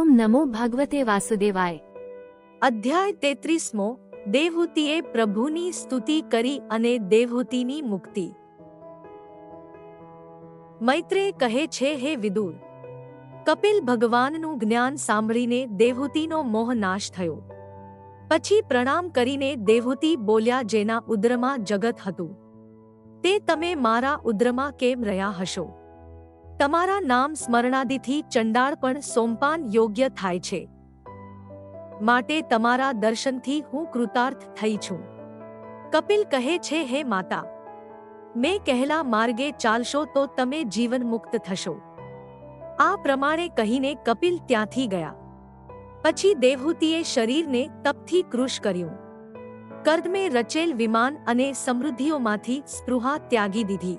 નમો ભાગવતે વાસુદેવાય. અધ્યાય તેત્રીસમો, દેવહૂતિએ પ્રભુની સ્તુતિ કરી અને દેવહૂતિની મુક્તિ. મૈત્રેય કહે છે, હે વિદુર, કપિલ ભગવાનનું જ્ઞાન સાંભળીને દેવહૂતિનો મોહ નાશ થયો. પછી પ્રણામ કરીને દેવહૂતિ બોલ્યા જેના ઉદ્રમાં જગત હતું. તે તમે મારા ઉદ્રમાં કેમ રહ્યા હશો? તમારા નામ સ્મરણાદિથી ચંડાળ પણ સોમપાન યોગ્ય થાય છે. માટે તમારા દર્શનથી હું કૃતાર્થ થઈ છું. કપિલ કહે છે, હે માતા, મેં કહેલા માર્ગે ચાલશો તો તમે જીવન મુક્ત થશો. આ પ્રમાણે કહીને કપિલ ત્યાંથી ગયા. પછી દેવહૂતિએ શરીરને તપથી કૃશ કર્યું. કર્દમે રચેલ વિમાન અને સમૃદ્ધિઓમાંથી સ્પૃહા ત્યાગી દીધી.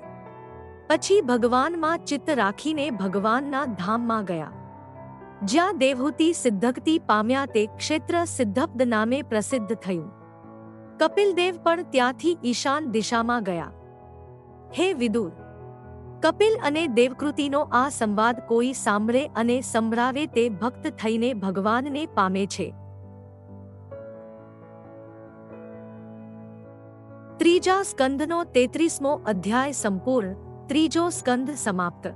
પછી ભગવાનમાં ચિત્ત રાખીને ભગવાનના ધામમાં ગયા. જ્યાં દેવહૂતિ સિદ્ધક્તિ પામ્યા તે ક્ષેત્ર સિદ્ધબ્દ નામે પ્રસિદ્ધ થયું. કપિલદેવ પણ ત્યાંથી ઈશાન દિશામાં ગયા. હે વિદુર! કપિલ અને દેવકૃતિનો આ સંવાદ કોઈ સાંભળે અને સંભળાવે તે ભક્ત થઈને ભગવાનને પામે છે. ત્રીજા સ્કંધનો તેત્રીસમો અધ્યાય સંપૂર્ણ ત્રીજો સ્કંધ સમાપ્ત.